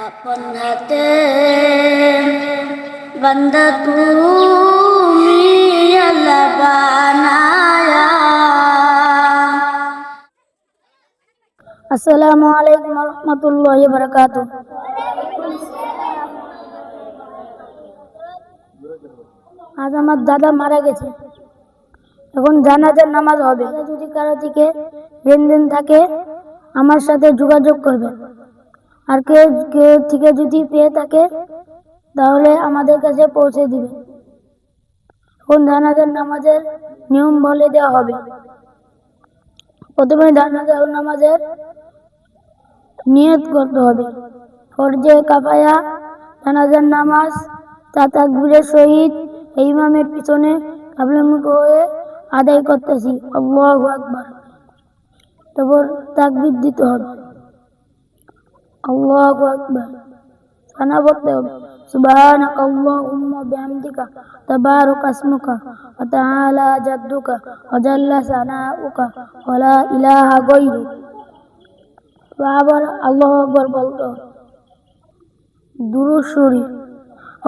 আপন হাতে বান্দা তুমি আসসালামু আলাইকুম রহমতুল্লাহ বারকাত আজ আমার দাদা মারা গেছে এখন জানাজার নামাজ হবে। যদি কারও থেকে লেনদেন থাকে, আমার সাথে যোগাযোগ করবে। আর কেউ কেউ থেকে যদি পেয়ে থাকে, তাহলে আমাদের কাছে পৌঁছে দিবে। এখন জানাজার নামাজের নিয়ম বলে দেওয়া হবে। প্রথমে জানাজার নামাজের নিয়ত করতে হবে। ফরজে কাফায়া জানাজার নামাজ তা তাকবীরের সহিত ইমামের পিছনে কাবলামুখ হয়ে আদায় করতেছি। আল্লাহু আকবার। তারপর তাকবীর দিতে হবে। الله أكبر فنبطهم سبحانك اللهم بحمدك تبارك اسمك وتعالى جدك وجل ثناؤك ولا إله غيرك وعبر الله أكبر بلده درود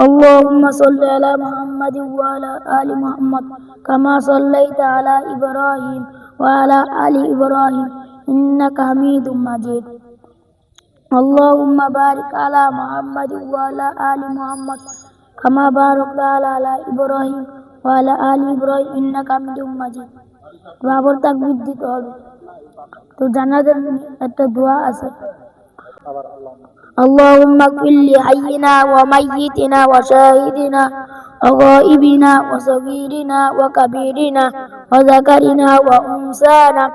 اللهم صل على محمد وعلى آل محمد كما صليت على إبراهيم وعلى آل إبراهيم إنك حميد مجيد اللهم بارك على محمد وعلى آل محمد كما باركت على على إبراهيم وعلى آل إبراهيم إنك حميد مجيد বাবর তাকবীর দিতে হবে তো জানাজার একটা দোয়া আছে اللهم اغفر لحينا وميتنا وشاهدنا وغائبنا وصغيرنا وكبيرنا وذكرنا وأنثانا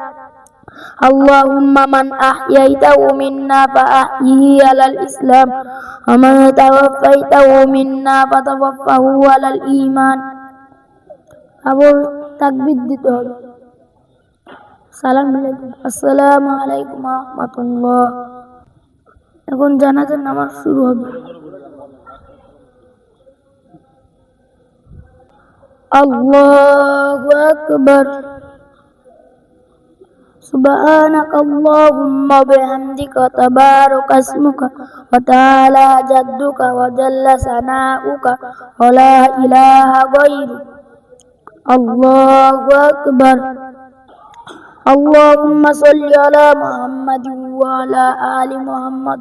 اللهم من أحييته منا فأحيه على الإسلام ومن توفيته منا فتوفه على الإيمان আবার তাকবির দিতে হবে সালাম আলাইকুম আসসালামু আলাইকুম রহমতুল্লাহ এখন জানাজার নামাজ শুরু হবে আল্লাহু আকবার سبحانك اللهم وبحمدك تبارك اسمك وتعالى جدك وجل ثناؤك ولا إله غيرك. الله أكبر. اللهم صل على محمد وعلى آل محمد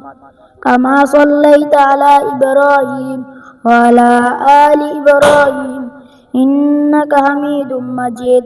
كما صليت على إبراهيم وعلى آل إبراهيم إنك حميد مجيد.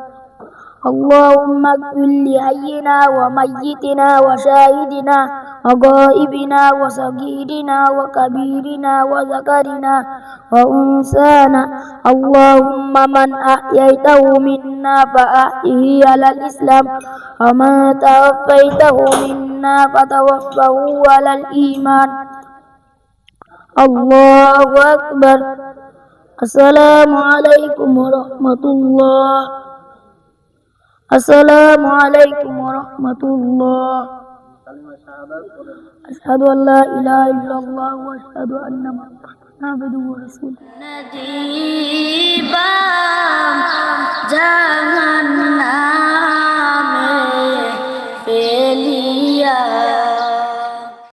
اللهم اغفر لحينا وميتنا وشاهدنا وغائبنا وصغيرنا وكبيرنا وذكرنا وأنثانا. اللهم من أحييته منا فأحيه على الإسلام ومن توفيته منا فتوفه على الإيمان. الله أكبر. السلام عليكم ورحمة الله. السلام عليكم ورحمة الله. أشهد أن لا إله إلا الله وأشهد أن محمدا عبده ورسوله.